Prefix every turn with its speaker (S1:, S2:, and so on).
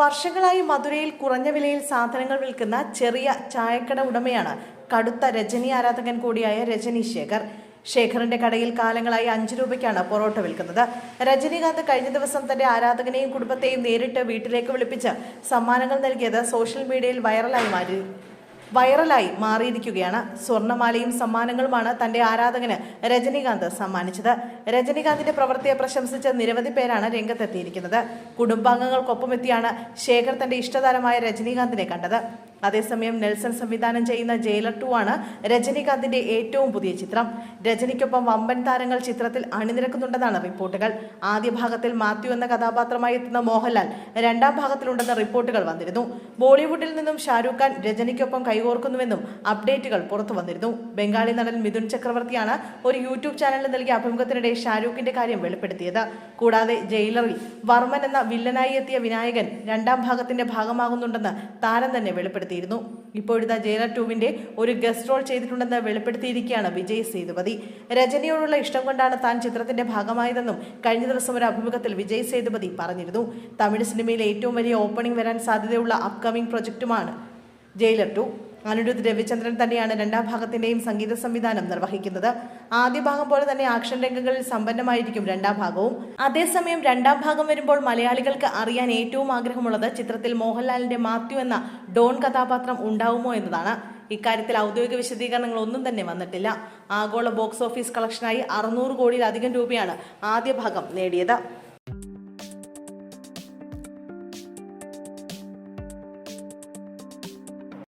S1: വർഷങ്ങളായി മധുരയിൽ കുറഞ്ഞ വിലയിൽ സാധനങ്ങൾ വിൽക്കുന്ന ചെറിയ ചായക്കട ഉടമയാണ് കടുത്ത രജനി ആരാധകൻ കൂടിയായ രജനി ശേഖർ. ശേഖറിന്റെ കടയിൽ കാലങ്ങളായി അഞ്ചു രൂപയ്ക്കാണ് പൊറോട്ട വിൽക്കുന്നത്. രജനീകാന്ത് കഴിഞ്ഞ ദിവസം തന്റെ ആരാധകനെയും കുടുംബത്തെയും നേരിട്ട് വീട്ടിലേക്ക് വിളിപ്പിച്ച് സമ്മാനങ്ങൾ നൽകിയത് സോഷ്യൽ മീഡിയയിൽ വൈറലായി മാറി. വൈറലായി മാറിയിരിക്കുകയാണ്. സ്വർണമാലയും സമ്മാനങ്ങളുമാണ് തന്റെ ആരാധകന് രജനീകാന്ത് സമ്മാനിച്ചത്. രജനീകാന്തിന്റെ പ്രവൃത്തിയെ പ്രശംസിച്ച നിരവധി പേരാണ് രംഗത്തെത്തിയിരിക്കുന്നത്. കുടുംബാംഗങ്ങൾക്കൊപ്പം എത്തിയാണ് ശേഖർ തന്റെ ഇഷ്ടതാരമായ രജനീകാന്തിനെ കണ്ടത്. അതേസമയം നെൽസൺ സംവിധാനം ചെയ്യുന്ന ജയിലർ ടു ആണ് രജനികാന്തിന്റെ ഏറ്റവും പുതിയ ചിത്രം. രജനിക്കൊപ്പം വമ്പൻ താരങ്ങൾ ചിത്രത്തിൽ അണിനിരക്കുന്നുണ്ടെന്നാണ് റിപ്പോർട്ടുകൾ. ആദ്യ ഭാഗത്തിൽ മാത്യു എന്ന കഥാപാത്രമായി എത്തുന്ന മോഹൻലാൽ രണ്ടാം ഭാഗത്തിലുണ്ടെന്ന റിപ്പോർട്ടുകൾ വന്നിരുന്നു. ബോളിവുഡിൽ നിന്നും ഷാരൂഖ് ഖാൻ രജനിക്കൊപ്പം കൈകോർക്കുന്നുവെന്നും അപ്ഡേറ്റുകൾ പുറത്തു വന്നിരുന്നു. ബംഗാളി നടൻ മിഥുൻ ചക്രവർത്തിയാണ് ഒരു യൂട്യൂബ് ചാനലിൽ നൽകിയ അഭിമുഖത്തിനിടെ ഷാരൂഖിന്റെ കാര്യം വെളിപ്പെടുത്തിയത്. കൂടാതെ ജയിലറിൽ വർമ്മൻ എന്ന വില്ലനായി എത്തിയ വിനായകൻ രണ്ടാം ഭാഗത്തിന്റെ ഭാഗമാകുന്നുണ്ടെന്ന് താരം തന്നെ വെളിപ്പെടുത്തിയിരുന്നു. ഇപ്പോഴത്തെ ജയിലർ ടൂവിന്റെ ഒരു ഗസ്റ്റ് റോൾ ചെയ്തിട്ടുണ്ടെന്ന് വെളിപ്പെടുത്തിയിരിക്കുകയാണ് വിജയ് സേതുപതി. രജനിയോടുള്ള ഇഷ്ടം കൊണ്ടാണ് താൻ ചിത്രത്തിന്റെ ഭാഗമായതെന്നും കഴിഞ്ഞ ദിവസം ഒരു അഭിമുഖത്തിൽ വിജയ് സേതുപതി പറഞ്ഞിരുന്നു. തമിഴ് സിനിമയിൽ ഏറ്റവും വലിയ ഓപ്പണിംഗ് വരാൻ സാധ്യതയുള്ള അപ്കമിംഗ് പ്രൊജക്റ്റുമാണ് ജയിലർ ടു. അനിരുദ്ധ് രവിചന്ദ്രൻ തന്നെയാണ് രണ്ടാം ഭാഗത്തിന്റെയും സംഗീത സംവിധാനം നിർവഹിക്കുന്നത്. ആദ്യ ഭാഗം പോലെ തന്നെ ആക്ഷൻ രംഗങ്ങളിൽ സമ്പന്നമായിരിക്കും രണ്ടാം ഭാഗവും. അതേസമയം രണ്ടാം ഭാഗം വരുമ്പോൾ മലയാളികൾക്ക് അറിയാൻ ഏറ്റവും ആഗ്രഹമുള്ളത് ചിത്രത്തിൽ മോഹൻലാലിന്റെ മാത്യു എന്ന ഡോൺ കഥാപാത്രം ഉണ്ടാവുമോ എന്നതാണ്. ഇക്കാര്യത്തിൽ ഔദ്യോഗിക വിശദീകരണങ്ങൾ ഒന്നും തന്നെ വന്നിട്ടില്ല. ആഗോള ബോക്സ് ഓഫീസ് കളക്ഷനായി അറുന്നൂറ് കോടിയിലധികം രൂപയാണ് ആദ്യ ഭാഗം നേടിയത്.